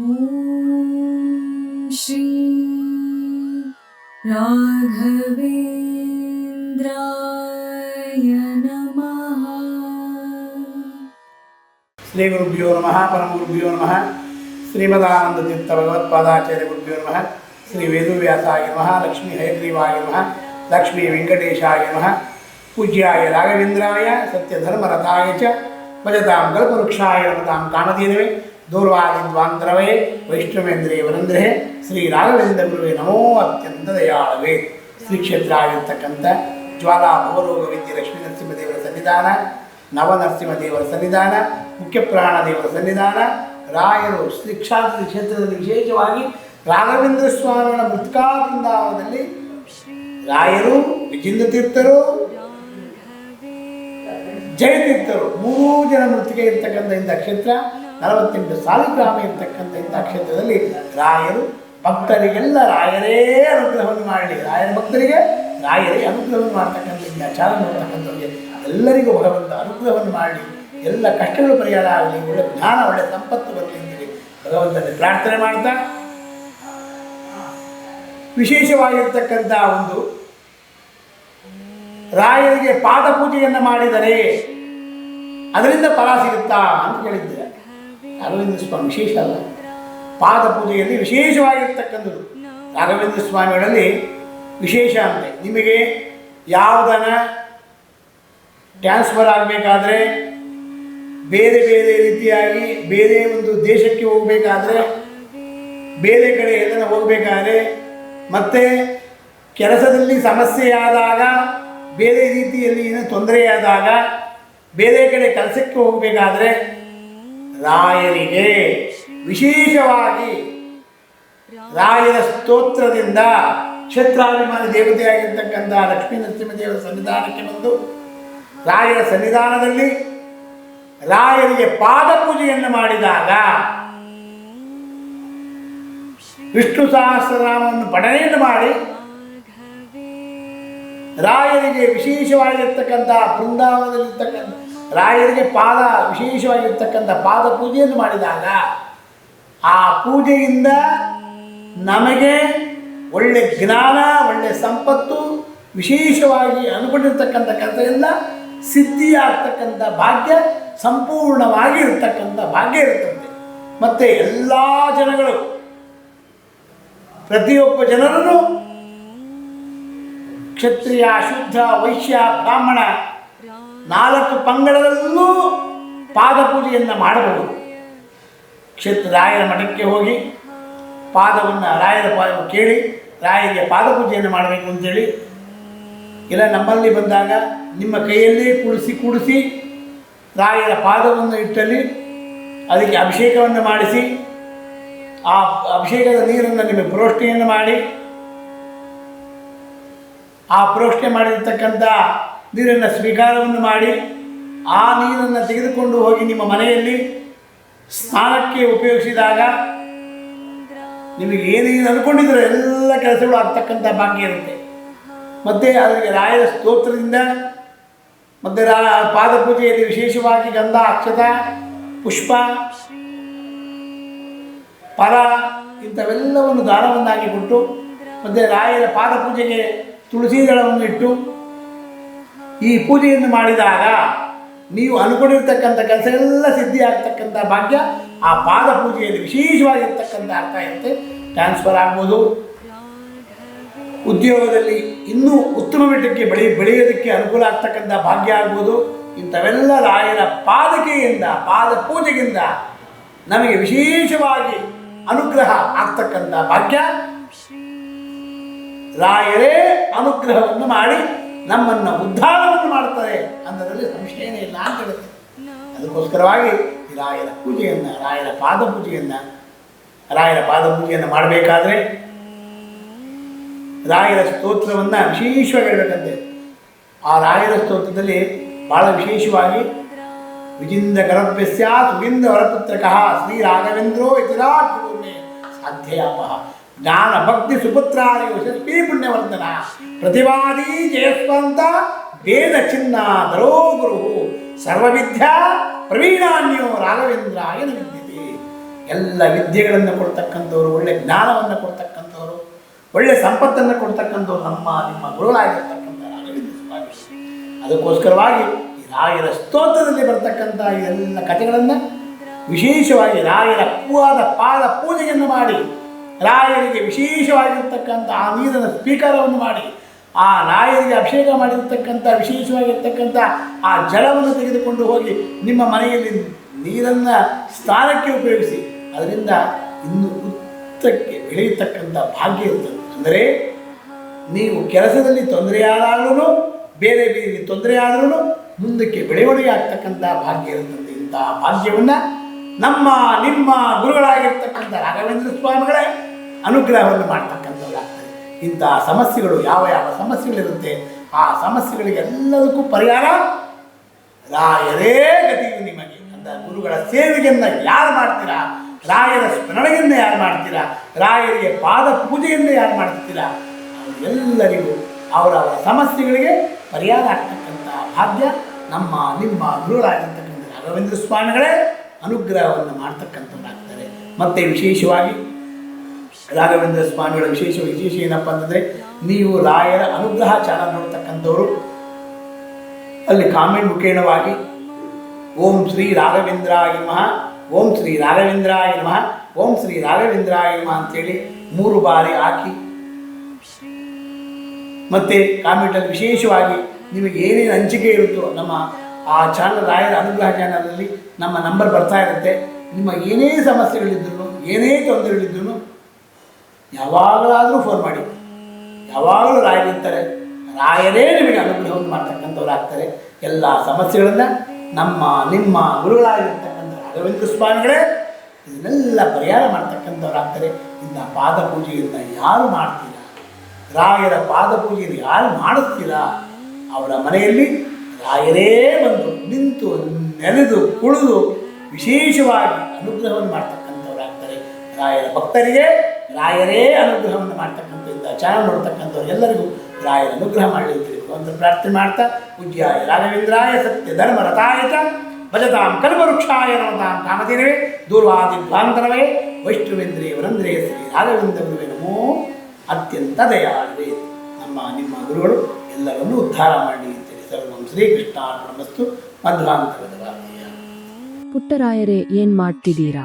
ॐ श्री राघवेन्द्राय नमः। श्रीगुरुभ्यो नमः, परमगुरुभ्यो नमः, श्रीमदानन्दतीर्थभगवत्पादाचार्यगुरुभ्यो नमः लक्ष्मी नमः, लक्ष्मीहयग्रीवाय नमः, लक्ष्मीवेङ्कटेशाय नमः, पूज्याय राघवेन्द्राय सत्यधर्मरथाय च, भजतां कल्पवृक्षाय रमतां कामधेनवे ದೂರ್ವಾದಿದ್ವಾಂತರವೇ ವೈಷ್ಣವೇಂದ್ರೇ ವರಂದ್ರೇ ಶ್ರೀ ರಾಘವೇಂದ್ರ ಗುರುವೇ ನಮೋ ಅತ್ಯಂತ ದಯಾಳವೇ. ಶ್ರೀ ಕ್ಷೇತ್ರ ಆಗಿರ್ತಕ್ಕಂಥ ಜ್ವಾಲಾ ಭವರೋಗ ವಿದ್ಯೆ ಲಕ್ಷ್ಮೀ ನರಸಿಂಹದೇವರ ಸನ್ನಿಧಾನ, ನವನರಸಿಂಹದೇವರ ಸನ್ನಿಧಾನ ಮುಖ್ಯಪ್ರಾಣ ದೇವರ ಸನ್ನಿಧಾನ, ರಾಯರು ಶ್ರೀ ಕ್ಷಾತ್ರ ಕ್ಷೇತ್ರದಲ್ಲಿ ವಿಶೇಷವಾಗಿ ರಾಘವೇಂದ್ರ ಸ್ವಾಮಿಗಳ ಮೃತ್ಕಾ ರಾಯರು ವಿಜಿಂದ ತೀರ್ಥರು ಜಯತೀರ್ಥರು, ಮೂರೂ ಜನ ಮೃತಿಗೆ ಇರ್ತಕ್ಕಂಥ ಇಂಥ ಕ್ಷೇತ್ರ ನಲವತ್ತೆಂಟು ಸಾಲಿಗ್ರಾಮ ಇರ್ತಕ್ಕಂಥ ಇಂಥ ಕ್ಷೇತ್ರದಲ್ಲಿ ರಾಯರು, ಭಕ್ತರಿಗೆಲ್ಲ ರಾಯರೇ ಅನುಗ್ರಹವನ್ನು ಮಾಡಲಿ. ರಾಯರ ಭಕ್ತರಿಗೆ ರಾಯರೇ ಅನುಗ್ರಹವನ್ನು ಮಾಡ್ತಕ್ಕಂಥ ಚಾರ ಮಾಡ್ತಕ್ಕಂಥವ್ರಿಗೆ ಎಲ್ಲರಿಗೂ ಭಗವಂತ ಅನುಗ್ರಹವನ್ನು ಮಾಡಲಿ. ಎಲ್ಲ ಕಷ್ಟಗಳು ಪರಿಹಾರ ಆಗಲಿ. ಒಳ್ಳೆ ಜ್ಞಾನ, ಒಳ್ಳೆ ಸಂಪತ್ತು ಬರಲಿ ಅಂತೇಳಿ ಭಗವಂತನಲ್ಲಿ ಪ್ರಾರ್ಥನೆ ಮಾಡ್ತಾ, ವಿಶೇಷವಾಗಿರ್ತಕ್ಕಂಥ ಒಂದು ರಾಯರಿಗೆ ಪಾದ ಪೂಜೆಯನ್ನು ಮಾಡಿದರೆ ಅದರಿಂದ ಫಲ ಸಿಗುತ್ತಾ ಅಂತ ಕೇಳಿದ್ದೀರ. ರಾಘವೇಂದ್ರ ಸ್ವಾಮಿ ವಿಶೇಷ ಅಲ್ಲ. ಪಾದ ಪೂಜೆಯಲ್ಲಿ ವಿಶೇಷವಾಗಿರ್ತಕ್ಕಂಥದ್ದು. ಅರವಿಂದ ಸ್ವಾಮಿಗಳಲ್ಲಿ ವಿಶೇಷ ಅಂತೆ. ನಿಮಗೆ ಯಾವುದನ್ನ ಟ್ರಾನ್ಸ್ಫರ್ ಆಗಬೇಕಾದ್ರೆ, ಬೇರೆ ಬೇರೆ ರೀತಿಯಾಗಿ ಬೇರೆ ಒಂದು ದೇಶಕ್ಕೆ ಹೋಗಬೇಕಾದ್ರೆ, ಬೇರೆ ಕಡೆ ಎಲ್ಲ ಹೋಗಬೇಕಾದ್ರೆ, ಮತ್ತೆ ಕೆಲಸದಲ್ಲಿ ಸಮಸ್ಯೆಯಾದಾಗ ಬೇರೆ ರೀತಿಯಲ್ಲಿ ಏನೋ ತೊಂದರೆಯಾದಾಗ ಬೇರೆ ಕಡೆ ಕೆಲಸಕ್ಕೆ ಹೋಗಬೇಕಾದ್ರೆ ರಾಯರಿಗೆ ವಿಶೇಷವಾಗಿ ರಾಯರ ಸ್ತೋತ್ರದಿಂದ ಕ್ಷೇತ್ರಾಭಿಮಾನಿ ದೇವತೆಯಾಗಿರ್ತಕ್ಕಂಥ ಲಕ್ಷ್ಮೀ ನರಸಿಂಹದೇವರ ಸನ್ನಿಧಾನಕ್ಕೆ ಬಂದು ರಾಯರ ಸನ್ನಿಧಾನದಲ್ಲಿ ರಾಯರಿಗೆ ಪಾದ ಪೂಜೆಯನ್ನು ಮಾಡಿದಾಗ ವಿಷ್ಣು ಸಹಸ್ರನಾಮವನ್ನು ಪಠನೆಯನ್ನು ಮಾಡಿ ರಾಯರಿಗೆ ವಿಶೇಷವಾಗಿರ್ತಕ್ಕಂಥ ಬೃಂದಾವನದಲ್ಲಿರ್ತಕ್ಕಂಥ ರಾಯರಿಗೆ ಪಾದ ವಿಶೇಷವಾಗಿರ್ತಕ್ಕಂಥ ಪಾದ ಪೂಜೆಯನ್ನು ಮಾಡಿದಾಗ ಆ ಪೂಜೆಯಿಂದ ನಮಗೆ ಒಳ್ಳೆ ಜ್ಞಾನ, ಒಳ್ಳೆ ಸಂಪತ್ತು, ವಿಶೇಷವಾಗಿ ಅನುಕೊಂಡಿರ್ತಕ್ಕಂಥ ಕೆಲಸ ಸಿದ್ಧಿಯಾಗ್ತಕ್ಕಂಥ ಭಾಗ್ಯ ಸಂಪೂರ್ಣವಾಗಿ ಇರತಕ್ಕಂಥ ಭಾಗ್ಯ ಇರ್ತದೆ ಮತ್ತು ಎಲ್ಲ ಜನಗಳು, ಪ್ರತಿಯೊಬ್ಬ ಜನರನ್ನು ಕ್ಷತ್ರಿಯ, ಶುದ್ಧ, ವೈಶ್ಯ, ಬ್ರಾಹ್ಮಣ ನಾಲ್ಕು ಪಂಗಡದಲ್ಲೂ ಪಾದ ಪೂಜೆಯನ್ನು ಮಾಡಬಹುದು. ಕ್ಷೇತ್ರ ರಾಯರ ಮಠಕ್ಕೆ ಹೋಗಿ ಪಾದವನ್ನು ರಾಯರ ಪಾದ ಕೇಳಿ ರಾಯರಿಗೆ ಪಾದ ಪೂಜೆಯನ್ನು ಮಾಡಬೇಕು ಅಂತೇಳಿ ಇಲ್ಲ ನಮ್ಮಲ್ಲಿ ಬಂದಾಗ ನಿಮ್ಮ ಕೈಯಲ್ಲಿ ಕುಡಿಸಿ ಕುಡಿಸಿ ರಾಯರ ಪಾದವನ್ನು ಇಟ್ಟಲ್ಲಿ ಅದಕ್ಕೆ ಅಭಿಷೇಕವನ್ನು ಮಾಡಿಸಿ ಆ ಅಭಿಷೇಕದ ನೀರನ್ನು ನಿಮಗೆ ಪ್ರೋಷ್ಣೆಯನ್ನು ಮಾಡಿ ಆ ಪ್ರೋಷ್ಣೆ ಮಾಡಿರ್ತಕ್ಕಂಥ ನೀರನ್ನು ಸ್ವೀಕಾರವನ್ನು ಮಾಡಿ ಆ ನೀರನ್ನು ತೆಗೆದುಕೊಂಡು ಹೋಗಿ ನಿಮ್ಮ ಮನೆಯಲ್ಲಿ ಸ್ನಾನಕ್ಕೆ ಉಪಯೋಗಿಸಿದಾಗ ನಿಮಗೆ ಏನೇನು ಅಂದ್ಕೊಂಡಿದ್ರು ಎಲ್ಲ ಕೆಲಸಗಳು ಆಗ್ತಕ್ಕಂಥ ಭಾಗ್ಯ ಇರುತ್ತೆ. ಮತ್ತು ಅದಕ್ಕೆ ರಾಯರ ಸ್ತೋತ್ರದಿಂದ ಮತ್ತು ರಾ ಪಾದಪೂಜೆಯಲ್ಲಿ ವಿಶೇಷವಾಗಿ ಗಂಧ, ಅಕ್ಷತ, ಪುಷ್ಪ ಪರ ಇಂಥವೆಲ್ಲವನ್ನು ದಾನವನ್ನಾಗಿ ಕೊಟ್ಟು ಮತ್ತು ರಾಯರ ಪಾದಪೂಜೆಗೆ ತುಳಸಿ ದಳವನ್ನು ಇಟ್ಟು ಈ ಪೂಜೆಯನ್ನು ಮಾಡಿದಾಗ ನೀವು ಅನುಕೊಂಡಿರ್ತಕ್ಕಂಥ ಕೆಲಸ ಎಲ್ಲ ಸಿದ್ಧಿ ಆಗ್ತಕ್ಕಂಥ ಭಾಗ್ಯ, ಆ ಪಾದ ಪೂಜೆಯಲ್ಲಿ ವಿಶೇಷವಾಗಿರ್ತಕ್ಕಂಥ ಅರ್ಥ ಇರುತ್ತೆ ಟ್ರಾನ್ಸ್ಫರ್ ಆಗ್ಬೋದು. ಉದ್ಯೋಗದಲ್ಲಿ ಇನ್ನೂ ಉತ್ತಮ ಮಟ್ಟಕ್ಕೆ ಬೆಳೆ, ಬೆಳೆಯೋದಕ್ಕೆ ಅನುಕೂಲ ಆಗ್ತಕ್ಕಂಥ ಭಾಗ್ಯ ಆಗ್ಬೋದು. ಇಂಥವೆಲ್ಲ ರಾಯರ ಪಾದಕೆಯಿಂದ, ಪಾದ ಪೂಜೆಗಿಂದ ನಮಗೆ ವಿಶೇಷವಾಗಿ ಅನುಗ್ರಹ ಆಗ್ತಕ್ಕಂಥ ಭಾಗ್ಯ. ರಾಯರೇ ಅನುಗ್ರಹವನ್ನು ಮಾಡಿ ನಮ್ಮನ್ನು ಉದ್ಧಾರವನ್ನು ಮಾಡ್ತಾರೆ ಅನ್ನೋದರಲ್ಲಿ ಸಂಶಯನೇ ಇಲ್ಲ ಅಂತ ಹೇಳುತ್ತೆ. ಅದಕ್ಕೋಸ್ಕರವಾಗಿ ರಾಯರ ಪೂಜೆಯನ್ನು ರಾಯರ ಪಾದ ಪೂಜೆಯನ್ನು ರಾಯರ ಪಾದ ಪೂಜೆಯನ್ನು ಮಾಡಬೇಕಾದ್ರೆ ರಾಯರ ಸ್ತೋತ್ರವನ್ನು ವಿಶೇಷವಾಗಿ ಹೇಳಬೇಕಂತೆ. ಆ ರಾಯರ ಸ್ತೋತ್ರದಲ್ಲಿ ಭಾಳ ವಿಶೇಷವಾಗಿ ವಿಜಿಂದ ಗರಭ್ಯಸ್ಯ ಸುಗಿಂದ ವರಪುತ್ರಕಃ ಶ್ರೀ ರಾಘವೇಂದ್ರೋ ಇತಿರಾಟ್ ಗುರುಮೇ ಸಾಧ್ಯಯಾಪಃ ಜ್ಞಾನ ಭಕ್ತಿ ಸುಪುತ್ರಾದಿ ಯಶಸ್ವಿ ಪುಣ್ಯವರ್ಧನ. ಪ್ರತಿವಾದಿ ಜಯಸ್ವಂತ ವೇದ ಚಿನ್ನ ದರೋ ಗುರು ಸರ್ವವಿದ್ಯಾ, ಪ್ರವೀಣಾನ್ಯೋ ರಾಘವೇಂದ್ರಾಯ ವಿದ್ಯತೆ ಎಲ್ಲ ವಿದ್ಯೆಗಳನ್ನು ಕೊಡ್ತಕ್ಕಂಥವ್ರು, ಒಳ್ಳೆ ಜ್ಞಾನವನ್ನು ಕೊಡ್ತಕ್ಕಂಥವ್ರು, ಒಳ್ಳೆ ಸಂಪತ್ತನ್ನು ಕೊಡ್ತಕ್ಕಂಥವ್ರು ನಮ್ಮ, ನಿಮ್ಮ ಗುರುಗಳಾಗಿರ್ತಕ್ಕಂಥ ರಾಘವೇಂದ್ರ ಸ್ವಾಮಿ. ಅದಕ್ಕೋಸ್ಕರವಾಗಿ ಈ ರಾಯರ ಸ್ತೋತ್ರದಲ್ಲಿ ಬರ್ತಕ್ಕಂಥ ಎಲ್ಲ ಕಥೆಗಳನ್ನು ವಿಶೇಷವಾಗಿ ರಾಯರ ಪೂವಾದ ಪಾದ ಪೂಜೆಯನ್ನು ಮಾಡಿ ರಾಯರಿಗೆ ವಿಶೇಷವಾಗಿರ್ತಕ್ಕಂಥ ಆ ನೀರಿನ ಸ್ವೀಕಾರವನ್ನು ಮಾಡಿ, ಆ ರಾಯರಿಗೆ ಅಭಿಷೇಕ ಮಾಡಿರ್ತಕ್ಕಂಥ, ವಿಶೇಷವಾಗಿರ್ತಕ್ಕಂಥ ಆ ಜಲವನ್ನು ತೆಗೆದುಕೊಂಡು ಹೋಗಿ ನಿಮ್ಮ ಮನೆಯಲ್ಲಿ ನೀರನ್ನು ಸ್ನಾನಕ್ಕೆ ಉಪಯೋಗಿಸಿ, ಅದರಿಂದ ಇನ್ನು ಉತ್ತಕ್ಕೆ ಬೆಳೆಯತಕ್ಕಂಥ ಭಾಗ್ಯ ಇರ್ತದೆ ಅಂದರೆ ನೀವು ಕೆಲಸದಲ್ಲಿ ತೊಂದರೆಯಾದಾಗಲೂ ಬೇರೆ ಬೇರೆ ತೊಂದರೆ ಮುಂದಕ್ಕೆ ಬೆಳವಣಿಗೆ ಆಗ್ತಕ್ಕಂಥ ಭಾಗ್ಯ ಇರುತ್ತದೆ ಇಂತಹ ಭಾಗ್ಯವನ್ನು ನಮ್ಮ, ನಿಮ್ಮ ಸ್ವಾಮಿಗಳೇ ಅನುಗ್ರಹವನ್ನು ಮಾಡ್ತಕ್ಕಂಥವ್ರಾಗ್ತಾರೆ ಇಂತಹ ಸಮಸ್ಯೆಗಳು ಯಾವ ಯಾವ ಸಮಸ್ಯೆಗಳಿರುತ್ತೆ, ಆ ಸಮಸ್ಯೆಗಳಿಗೆಲ್ಲದಕ್ಕೂ ಪರಿಹಾರ ರಾಯರೇ ಗತಿಯು ನಿಮಗೆ. ಅಂತ ಗುರುಗಳ ಸೇವೆಯನ್ನು ಯಾರು ಮಾಡ್ತೀರಾ? ರಾಯರ ಸ್ಮರಣೆಯನ್ನು ಯಾರು ಮಾಡ್ತೀರಾ? ರಾಯರಿಗೆ ಪಾದ ಪೂಜೆಯನ್ನು ಯಾರು ಮಾಡ್ತೀರಾ? ಅವರೆಲ್ಲರಿಗೂ ಅವರವರ ಸಮಸ್ಯೆಗಳಿಗೆ ಪರಿಹಾರ ಆಗ್ತಕ್ಕಂಥ ಭಾಗ್ಯ ನಮ್ಮ, ನಿಮ್ಮ ಗುರುಗಳಾಗಿರ್ತಕ್ಕಂಥ ರಾಘವೇಂದ್ರ ಸ್ವಾಮಿಗಳೇ ಅನುಗ್ರಹವನ್ನು ಮಾಡ್ತಕ್ಕಂಥವ್ರಾಗ್ತಾರೆ ಮತ್ತು ವಿಶೇಷವಾಗಿ ರಾಘವೇಂದ್ರ ಸ್ವಾಮಿಗಳ ವಿಶೇಷ ವಿಶೇಷ ಏನಪ್ಪ ಅಂತಂದರೆ, ನೀವು ರಾಯರ ಅನುಗ್ರಹ ಚಾನಲ್ ನೋಡ್ತಕ್ಕಂಥವ್ರು, ಅಲ್ಲಿ ಕಾಮೆಂಟ್ ಮುಖೇಣವಾಗಿ, ಓಂ ಶ್ರೀ ರಾಘವೇಂದ್ರಾಯ ನಮಃ, ಓಂ ಶ್ರೀ ರಾಘವೇಂದ್ರಾಯ ನಮಃ, ಓಂ ಶ್ರೀ ರಾಘವೇಂದ್ರಾಯ ನಮಃ ಅಂತೇಳಿ ಮೂರು ಬಾರಿ ಹಾಕಿ. ಮತ್ತು ಕಾಮೆಂಟಲ್ಲಿ ವಿಶೇಷವಾಗಿ ನಿಮಗೆ ಏನೇನು ಹಂಚಿಕೆ ಇರುತ್ತೋ ನಮ್ಮ ಆ ಚಾನಲ್, ರಾಯರ ಅನುಗ್ರಹ ಚಾನಲಲ್ಲಿ ನಮ್ಮ ನಂಬರ್ ಬರ್ತಾ ಇರುತ್ತೆ. ನಿಮ್ಮ ಏನೇ ಸಮಸ್ಯೆಗಳಿದ್ರು ಏನೇ ತೊಂದರೆಗಳಿದ್ರು ಯಾವಾಗಲಾದರೂ ಫೋನ್ ಮಾಡಿ. ಯಾವಾಗಲೂ ರಾಯರಿರ್ತಾರೆ ರಾಯರೇ ನಿಮಗೆ ಅನುಗ್ರಹವನ್ನು ಮಾಡ್ತಕ್ಕಂಥವ್ರು ಆಗ್ತಾರೆ ಎಲ್ಲ ಸಮಸ್ಯೆಗಳನ್ನು ನಮ್ಮ, ನಿಮ್ಮ ಗುರುಗಳಾಗಿರ್ತಕ್ಕಂಥ ರಾಘವೇಂದ್ರ ಸ್ವಾಮಿಗಳೇ ಇದನ್ನೆಲ್ಲ ಪರಿಹಾರ ಮಾಡ್ತಕ್ಕಂಥವ್ರು ಆಗ್ತಾರೆ ಇಂಥ ಪಾದ ಪೂಜೆಯನ್ನು ಯಾರು ಮಾಡ್ತೀರಾ? ರಾಯರ ಪಾದ ಪೂಜೆಯನ್ನು ಯಾರು ಮಾಡಿಸ್ತೀರಾ? ಅವರ ಮನೆಯಲ್ಲಿ ರಾಯರೇ ಬಂದು ನಿಂತು ನೆನೆದು ಕುಳಿದು ವಿಶೇಷವಾಗಿ ಅನುಗ್ರಹವನ್ನು ಮಾಡ್ತಕ್ಕಂಥವ್ರಾಗ್ತಾರೆ. ರಾಯರ ಭಕ್ತರಿಗೆ ರಾಯರೇ ಅನುಗ್ರಹವನ್ನು ಮಾಡ್ತಕ್ಕಂಥ ಇಂಥ ಚಾನಲ್ ನೋಡ್ತಕ್ಕಂಥವ್ರು ಎಲ್ಲರಿಗೂ ರಾಯರ ಅನುಗ್ರಹ ಮಾಡಲಿ ಅಂತ ಪ್ರಾರ್ಥನೆ ಮಾಡ್ತಾ ಪೂಜ್ಯಾಯ ರಾಘವೇಂದ್ರಾಯ ಸತ್ಯ ಧರ್ಮ ರಥಾಯತ, ಭಜತಾಂ ಕಲ್ಪವೃಕ್ಷಾಯ ನಮತಾಂ ಕಾಮಧೇನವೇ ದೂರ್ವಾದಿಧ್ವಾಂತರವೇ ವೈಷ್ಣವೇಂದ್ರೇ ವರಂದ್ರೇ ಶ್ರೀ ರಾಘವೇಂದ್ರ ಗುರುವೇ ನಮೋ ಅತ್ಯಂತ ದಯಾಳುವೆ. ನಮ್ಮ ನಿಮ್ಮ ಗುರುಗಳು ಎಲ್ಲರನ್ನೂ ಉದ್ಧಾರ ಮಾಡಿ ಅಂತೇಳಿ ಸರ್ವಂ ಶ್ರೀಕೃಷ್ಣಾರ್ಪಣಮಸ್ತು ಮಧ್ವಾಂತರದ ವಾರ್ತೆಯ ಪುಟ್ಟರಾಯರೇ, ಏನ್ ಮಾಡ್ತಿದ್ದೀರಾ?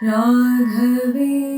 श्री राघवेन्द्रा